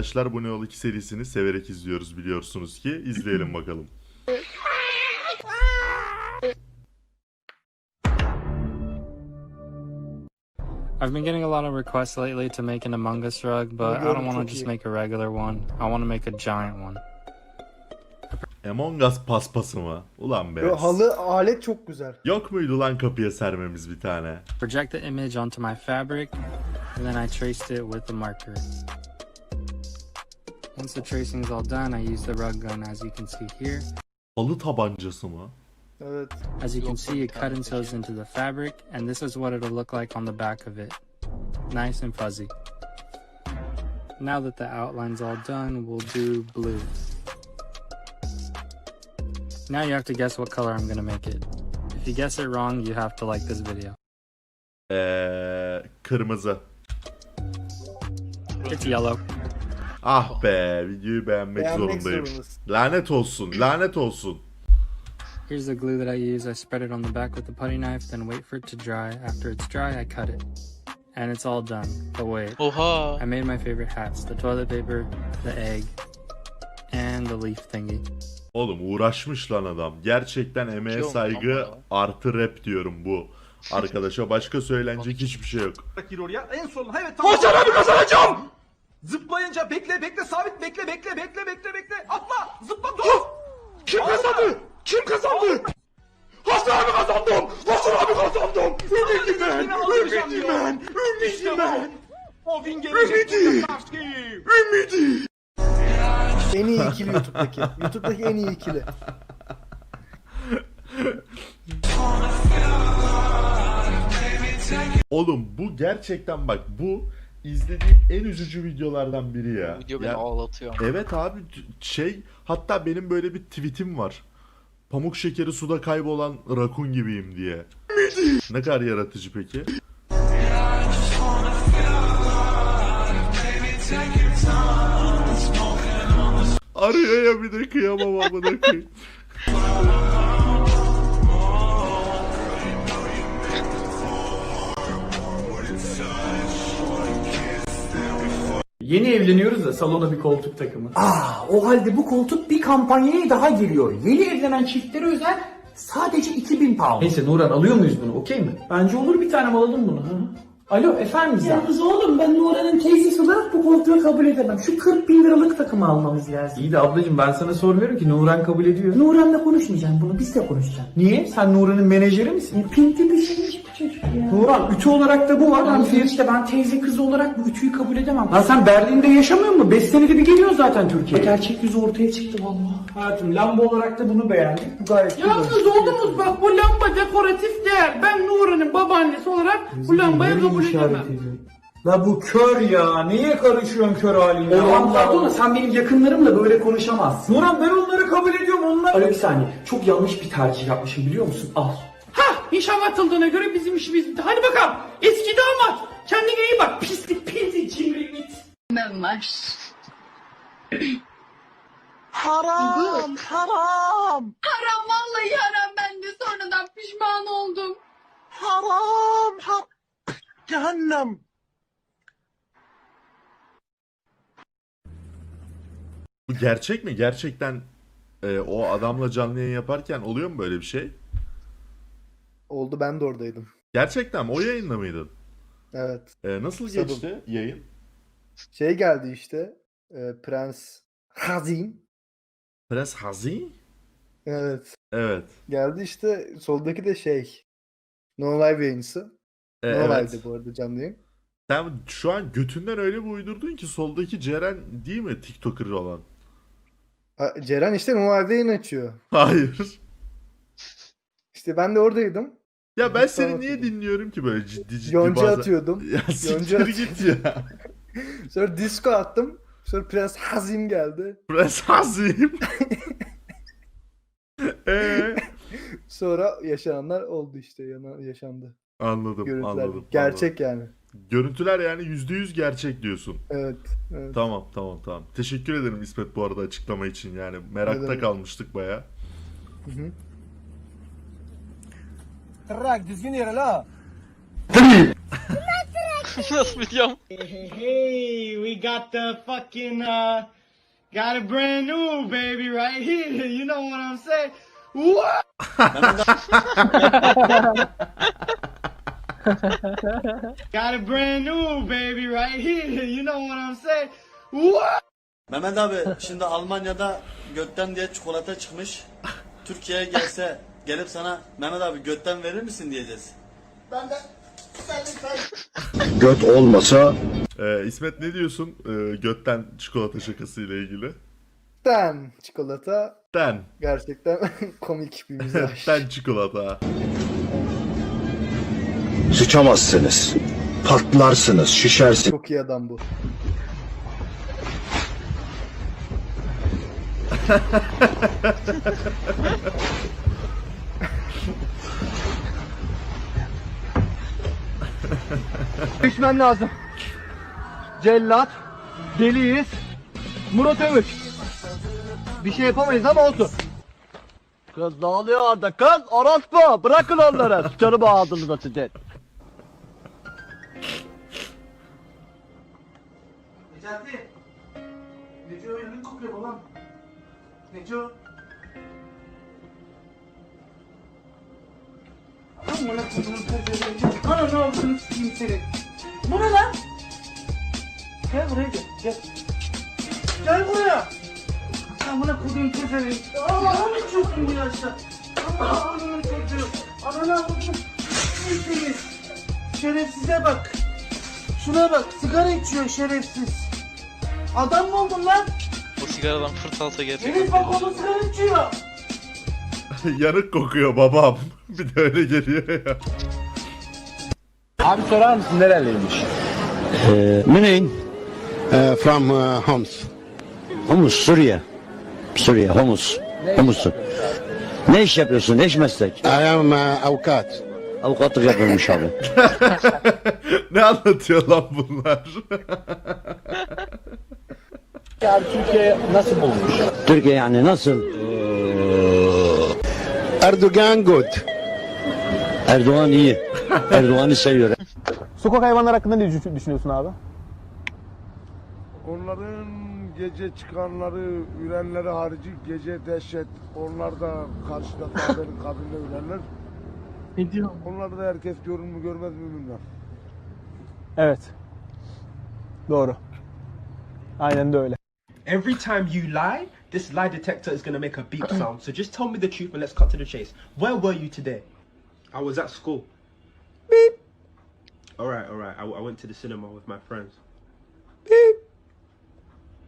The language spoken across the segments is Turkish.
Arkadaşlar bu ne ol 2 serisini severek izliyoruz biliyorsunuz ki. İzleyelim bakalım. I've been getting a lot of requests lately to make an Among Us rug, but I don't want to just make a regular one. I want to make a giant one. Among Us paspası mı? Ulan be. Yo, halı alet çok güzel. Yok muydu lan kapıya sermemiz bir tane? Project the image onto my fabric, and then I traced it with a marker. Once the tracing is all done, I use the rug gun as you can see here. Halı tabancası mı? Evet. As you can see, it cut and sews into the fabric, and this is what it'll look like on the back of it. Nice and fuzzy. Now that the outline's all done, we'll do blue. Now you have to guess what color I'm gonna make it. If you guess it wrong, you have to like this video. Eee kırmızı. It's yellow. Ah be videoyu beğenmek Beğenmek zorundayım. zorundasın. Lanet olsun lanet olsun. Here's the glue that I use. I spread it on the back with a putty knife, then wait for it to dry. After it's dry, I cut it. And it's all done. But wait, Oha. I made my favorite hats the toilet paper, the egg, and the leaf thingy. Oğlum uğraşmış lan adam. Gerçekten emeğe Yok, saygı ama- artı rap diyorum bu. Arkadaşa başka söylenecek hiçbir şey yok. gir oraya. En son evet tamam. Abi kazanacağım. Zıplayınca bekle bekle sabit bekle bekle bekle bekle bekle. Atla zıpla dur. Kim kazandı? Kim kazandı? Hasan abi kazandım. Hasan abi kazandım. Ümidim ben. Ümidim ben. Ümidim ben. O win gelecek. Ümidi. Ümidi. En iyi ikili YouTube'daki. YouTube'daki en iyi ikili. Oğlum bu gerçekten bak bu izlediğim en üzücü videolardan biri ya. Video beni Ya- ağlatıyor. Evet abi şey hatta benim böyle bir tweetim var. Pamuk şekeri suda kaybolan rakun gibiyim diye. ne kadar yaratıcı peki? Arıyor ya bir de kıyamam amına koyayım. Yeni evleniyoruz da salona bir koltuk takımı. Aa, o halde bu koltuk bir kampanyaya daha giriyor. Yeni evlenen çiftlere özel sadece 2000 pound. Neyse Nuran alıyor muyuz bunu okey mi? Bence olur bir tane alalım bunu. Hı. Alo efendim sen? Yalnız oğlum ben Nuran'ın teyzesi olarak bu koltuğu kabul edemem. Şu 40 bin liralık takımı almamız lazım. İyi de ablacığım ben sana sormuyorum ki Nuran kabul ediyor. Nuran'la konuşmayacağım bunu biz de konuşacağız. Niye? Sen Nuran'ın menajeri misin? E, pinti bir şeymiş bu. Nuran ütü olarak da bu var. Lan Lan, işte ben teyze kızı olarak bu ütüyü kabul edemem. Lan sen Berlin'de yaşamıyor musun? 5 senede bir geliyorsun zaten Türkiye'ye. Gerçek yüzü ortaya çıktı vallahi. Hayatım lamba olarak da bunu beğendik. Bu gayet güzel. Yalnız oldunuz bak bu lamba dekoratif değer. Ben Nuri'nin babaannesi olarak bu lambayı kabul edemem. La bu kör ya. Niye karışıyorsun kör haline? Oğlum Allah pardon sen benim yakınlarımla böyle konuşamazsın. Nuran ben onları kabul ediyorum. Onlar Alo bir saniye. Çok yanlış bir tercih yapmışım biliyor musun? Al. Nişan atıldığına göre bizim işimiz bitti. Hadi bakalım eski damat kendine iyi bak pislik pinti cimri it. Ben var. Haram haram Haram vallahi haram ben de sonradan pişman oldum. haram haram. Cehennem. Bu gerçek mi? Gerçekten e, o adamla canlı yayın yaparken oluyor mu böyle bir şey? Oldu ben de oradaydım. Gerçekten mi? O yayında mıydın? Evet. E, nasıl Sabun. geçti yayın? Şey geldi işte. e, Prens Hazin. Prens Hazi? Evet. Evet. Geldi işte. Soldaki de şey. No Live yayıncısı. E, no evet. Live'de bu arada canlı yayın. Sen şu an götünden öyle bir uydurdun ki soldaki Ceren değil mi TikToker olan? Ha, Ceren işte No Live'de yayın açıyor. Hayır. İşte ben de oradaydım. Ya ben seni niye dinliyorum ki böyle ciddi ciddi Yonca bazen- atıyordum. Ya siktir Yonca git ya. Sonra disco attım. Sonra Prens Hazin geldi. Prens Hazim. Eee? Sonra yaşananlar oldu işte. Yaşandı. Anladım, Görüntüler. anladım. Gerçek yani. anladım. Görüntüler yani %100 gerçek diyorsun. Evet. evet. Tamam, tamam, tamam. Teşekkür ederim İsmet bu arada açıklama için yani. Merakta kalmıştık baya. Tırrak düzgün yere la. Nasıl biliyorum? Hey, we got the fucking uh, got a brand new baby right here. You know what I'm saying? What? got a brand new baby right here. You know what I'm saying? What? Mehmet abi şimdi Almanya'da götten diye çikolata çıkmış. Türkiye'ye gelse gelip sana Mehmet abi götten verir misin diyeceğiz. Göt olmasa Ee, İsmet ne diyorsun ee, götten çikolata şakası ile ilgili? Ten çikolata Den. gerçekten komik bir mizah. Den çikolata. sıçamazsınız. Patlarsınız, şişersiniz. Çok iyi adam bu. Düşmem lazım. Cellat, deliyiz. Murat Övüç. Bir şey yapamayız ama olsun. Kız ne oluyor orada kız? Orospu! Bırakın onları. Sıçarım ağzınıza sizin. Necati. Neco yanın kokuyor babam. Neco. Amına kodumun pezevengi. Ana ne yaptığını sikeyim seni. Bu ne lan? Gel buraya gel. Gel. Gel buraya. Amına kodumun pezevengi. Allah'ım içiyorsun bu yaşta. Allah'ım çocuğu. Ananı avradını. seni. Şerefsize bak. Şuna bak sigara içiyor şerefsiz. Adam mı oldun lan? O sigaradan fırt alsa gerçekten. Herif bak sigara içiyor. Yanık kokuyor babam. Bir de öyle geliyor ya. Abi sorar mısın nereliymiş? Müneyin? from Homs. Homs, Suriye. Suriye, Homs. Homs. Ne iş yapıyorsun? Ne iş meslek? I am avukat. Avukatlık yapıyormuş abi. ne anlatıyor lan bunlar? Türkiye nasıl bulmuş? Türkiye yani nasıl? Erdoğan good. Erdoğan iyi. Erdoğan'ı seviyor. Sokak hayvanlar hakkında ne düşünüyorsun abi? Onların gece çıkanları, ürenleri harici gece dehşet. Onlar da karşıda kahvenin kabinde ürenler. Ne diyor? Onları da herkes görür mü görmez mi bilmem. Evet. Doğru. Aynen de öyle. Every time you lie, this lie detector is gonna make a beep uh-uh. sound. So just tell me the truth and let's cut to the chase. Where were you today? I was at school. Beep. All right, all right. I, I went to the cinema with my friends. Beep.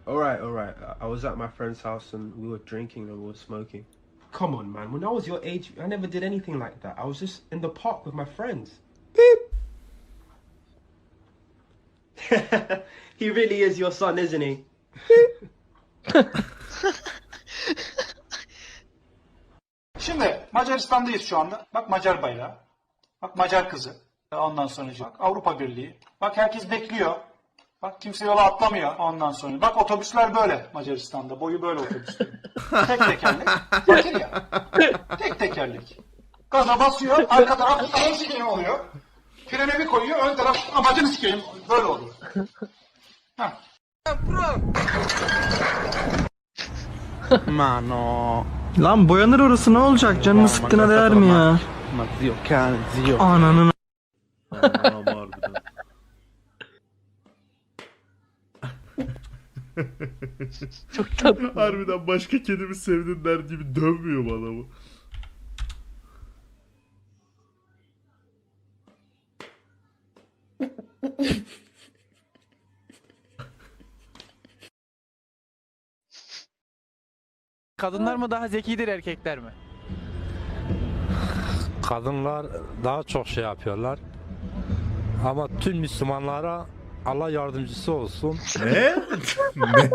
All right, all right. I- I was at my friend's house and we were drinking and we were smoking. Come on, man. When I was your age, I never did anything like that. I was just in the park with my friends. Beep. he really is your son, isn't he? Şimdi Macaristan'dayız şu anda. Bak Macar bayrağı. Bak Macar kızı. Ondan sonra bak Avrupa Birliği. Bak herkes bekliyor. Bak kimse yola atlamıyor ondan sonra. Bak otobüsler böyle Macaristan'da. Boyu böyle otobüslerin. Tek tekerlek. Fakir ya. Tek tekerlek. Gaza basıyor. Arka taraf anam sikeyim oluyor. Frene bir koyuyor. Ön taraf amacını sikeyim. Böyle oluyor. Heh. Lan boyanır orası ne olacak? Canını sıktığına değer mi ya? Ananın Aman harbiden. Çok tatlı. Harbiden başka kedimi sevdin der gibi dövmüyor mu adamı? Kadınlar mı daha zekidir erkekler mi? Kadınlar daha çok şey yapıyorlar. Ama tüm Müslümanlara Allah yardımcısı olsun. Ne? ne?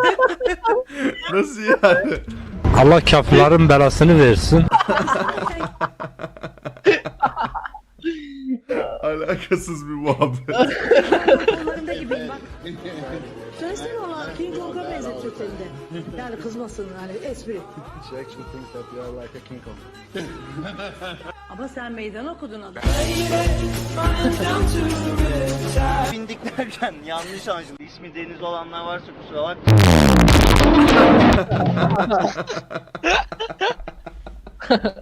Nasıl yani? Allah kafirlerin belasını versin. Alakasız bir muhabbet. Onlarında gibiyim bak. Söylesene ona King Kong'a benzetiyor seni de. Yani kızmasın hani espri. She actually thinks that you are like a king kong. Ama sen meydan okudun adam. Bindik derken yanlış anlaşıldı. İsmi Deniz olanlar varsa kusura bak.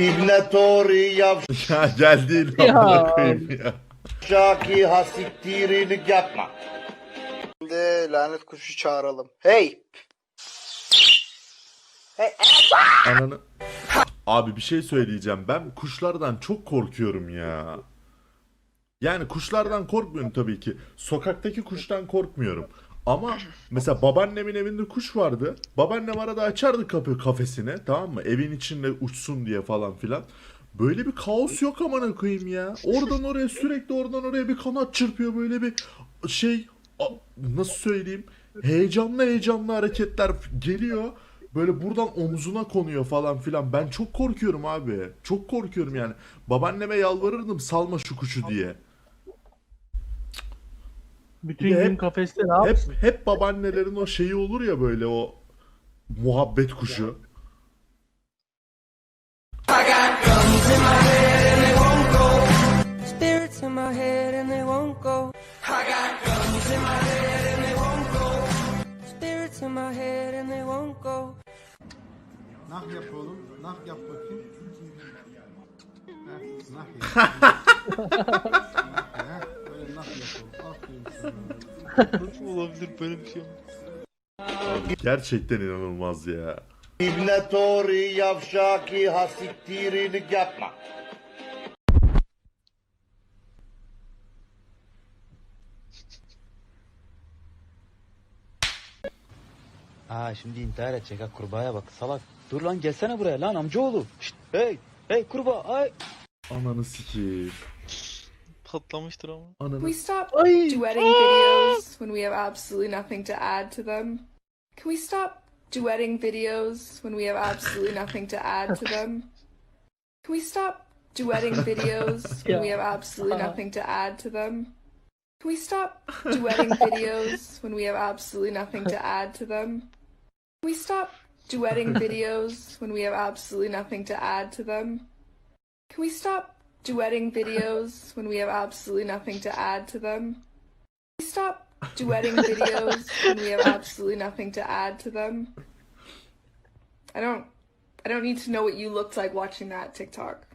İbne Tori Ya geldi lan amına koyayım ya. yavşaki hasiktirini yapma. Şimdi lanet kuşu çağıralım. Hey! Ananı... Abi bir şey söyleyeceğim. Ben kuşlardan çok korkuyorum ya. Yani kuşlardan korkmuyorum tabii ki. Sokaktaki kuştan korkmuyorum. Ama mesela babaannemin evinde kuş vardı. Babaannem arada açardı kapı kafesini tamam mı? Evin içinde uçsun diye falan filan. Böyle bir kaos yok amına koyayım ya. Oradan oraya sürekli oradan oraya bir kanat çırpıyor böyle bir şey nasıl söyleyeyim? Heyecanlı heyecanlı hareketler geliyor. Böyle buradan omzuna konuyor falan filan. Ben çok korkuyorum abi. Çok korkuyorum yani. Babaanneme yalvarırdım salma şu kuşu diye. Bütün Bir de gün hep- kafeste ne Hep yapsın? hep babaannelerin o şeyi olur ya böyle o muhabbet kuşu. Spirits in my head and they won't go. I got guns in my head and they won't go. Spirits in my head and they won't go. Nah yap oğlum. Nah yap bakayım. Heh, nah yap. Heh, Böyle nah yap oğlum. Aferin sana. Nasıl olabilir böyle bir şey? Gerçekten inanılmaz ya. İbne Tori yavşaki hasiktirini yapma. Ha şimdi intihar edecek ha kurbağaya bak salak. Dur lan gelsene buraya lan amcaoğlu. Şşt, hey hey kurbağa ay. Ananı sikeyim. Patlamıştır ama. Ananı. Can we stop duetting ah! videos when we have absolutely nothing to add to them? Can we stop duetting videos when we have absolutely nothing to add to them? Can we stop duetting videos when we have absolutely uh-huh. nothing to add to them? Can we stop duetting videos when we have absolutely nothing to add to them? Can we stop duetting videos when we have absolutely nothing to add to them? Can we stop duetting videos when we have absolutely nothing to add to them? Can we stop duetting videos when we have absolutely nothing to add to them? I don't I don't need to know what you looked like watching that TikTok.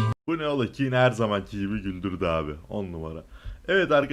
Çok. Bu ne ola ki yine her zamanki gibi güldürdü abi. 10 numara. Evet arkadaşlar.